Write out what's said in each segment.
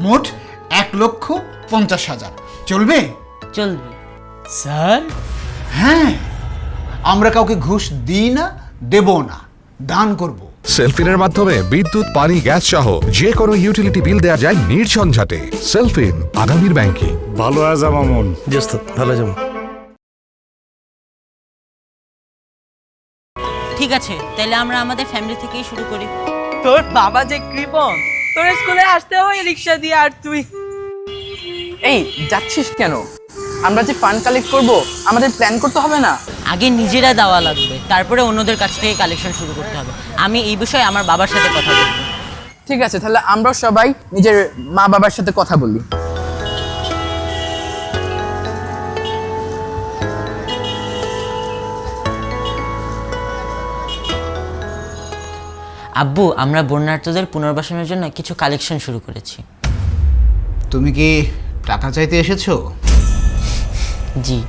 মোট এক লক্ষ পঞ্চাশ হাজার। চলবে? চলবে। স্যার? হ্যাঁ। আমরা কাউকে ঘুষ দিই না দেব না। দান করব। সেলফিনের মাধ্যমে বিদ্যুৎ পানি গ্যাস সহ যে কোনো ইউটিলিটি বিল দেওয়া যায় নির্ঝঞ্ঝাটে। সেলফিন আগামীর ব্যাংকিং ভালো আজ মামুন। দোস্ত ভালো যাব ঠিক আছে তাহলে আমরা আমাদের ফ্যামিলি থেকেই শুরু করি। তোর বাবা যে কৃপন তোর স্কুলে আসতে হয় রিক্সা দিয়ে আর তুই। এই যাচ্ছিস কেন? আমরা যে ফান্ড কালেক্ট করব আমাদের প্ল্যান করতে হবে না? আগে নিজেরা দেওয়া লাগবে তারপরে অন্যদের কাছ থেকে কালেকশন শুরু করতে হবে। আমি এই বিষয়ে আমার বাবার সাথে কথা বলব। ঠিক আছে তাহলে আমরা সবাই নিজের মা বাবার সাথে কথা বলি। আব্বু আমরা বন্যার্থদের পুনর্বাসনের জন্য কিছু কালেকশন শুরু করেছি। তুমি কি টাকা চাইতে এসেছ? জি।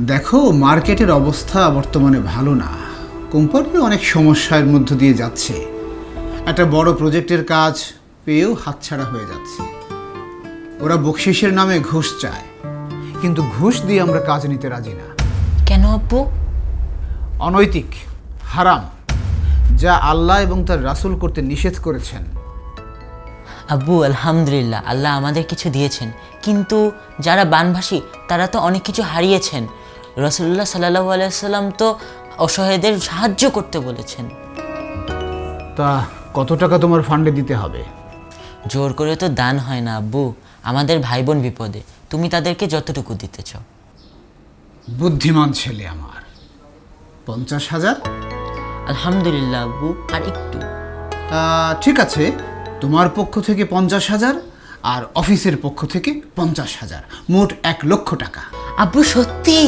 দেখো মার্কেটের অবস্থা বর্তমানে ভালো না। কোম্পানি অনেক সমস্যার মধ্য দিয়ে যাচ্ছে। একটা বড় প্রজেক্টের কাজ পেয়েও হাতছাড়া হয়ে যাচ্ছে। ওরা বকশিসের নামে ঘুষ চায়। কিন্তু ঘুষ দিয়ে আমরা কাজ নিতে রাজি না। কেন আব্বু? অনৈতিক হারাম। যা আল্লাহ এবং তার রাসূল করতে নিষেধ করেছেন। আব্বু আলহামদুলিল্লাহ আল্লাহ আমাদের কিছু দিয়েছেন। কিন্তু যারা বানভাসী তারা তো অনেক কিছু হারিয়েছেন। রসুল্লাহ সাল্লাহ আলাইসাল্লাম তো অসহায়দের সাহায্য করতে বলেছেন। তা কত টাকা তোমার ফান্ডে দিতে হবে? জোর করে তো দান হয় না আব্বু। আমাদের ভাই বোন বিপদে। তুমি তাদেরকে যতটুকু দিতে চাও। বুদ্ধিমান ছেলে আমার। পঞ্চাশ হাজার? আলহামদুলিল্লাহ আব্বু আর একটু। ঠিক আছে তোমার পক্ষ থেকে পঞ্চাশ হাজার আর অফিসের পক্ষ থেকে পঞ্চাশ হাজার মোট এক লক্ষ টাকা। আব্বু সত্যি?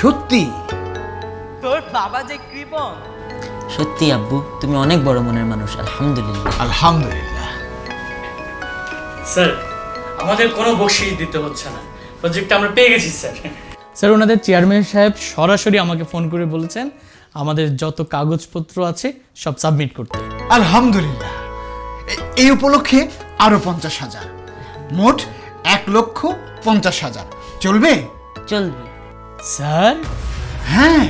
সত্যি? তোর বাবা যে কৃপন সত্যি আব্বু তুমি অনেক বড় মনের মানুষ আলহামদুলিল্লাহ। আলহামদুলিল্লাহ। স্যার আমাদের কোনো বকশিস দিতে হচ্ছে না। প্রজেক্টটা আমরা পেয়ে গেছি স্যার। স্যার ওনাদের চেয়ারম্যান সাহেব সরাসরি আমাকে ফোন করে বলেছেন আমাদের যত কাগজপত্র আছে সব সাবমিট করতে আলহামদুলিল্লাহ। এই উপলক্ষে আরও পঞ্চাশ হাজার। মোট এক লক্ষ পঞ্চাশ হাজার। চলবে? চলবে। স্যার? হ্যাঁ।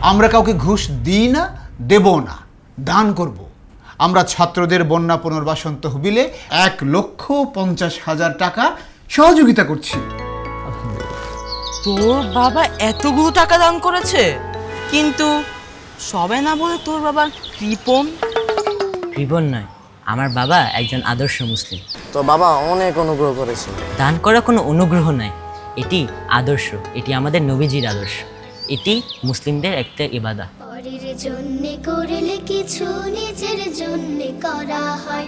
আমরা কাউকে ঘুষ দিই না দেব না। দান করব। আমরা ছাত্রদের বন্যা পুনর্বাসন তহবিলে এক লক্ষ পঞ্চাশ হাজার টাকা সহযোগিতা করছি। তোর বাবা এতগুলো টাকা দান করেছে? কিন্তু সবে না বলে তোর বাবা কৃপন কৃপণ নয় আমার বাবা একজন আদর্শ মুসলিম। তো বাবা অনেক অনুগ্রহ করেছে। দান করা কোনো অনুগ্রহ নয় এটি আদর্শ এটি আমাদের নবীজির আদর্শ এটি মুসলিমদের একটা ইবাদা। পরের জন্য করলে কিছু নিজের জন্য করা হয়।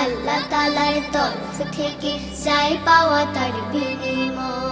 আল্লাহ তালার তরফ থেকে যাই পাওয়া তার বিনিময়।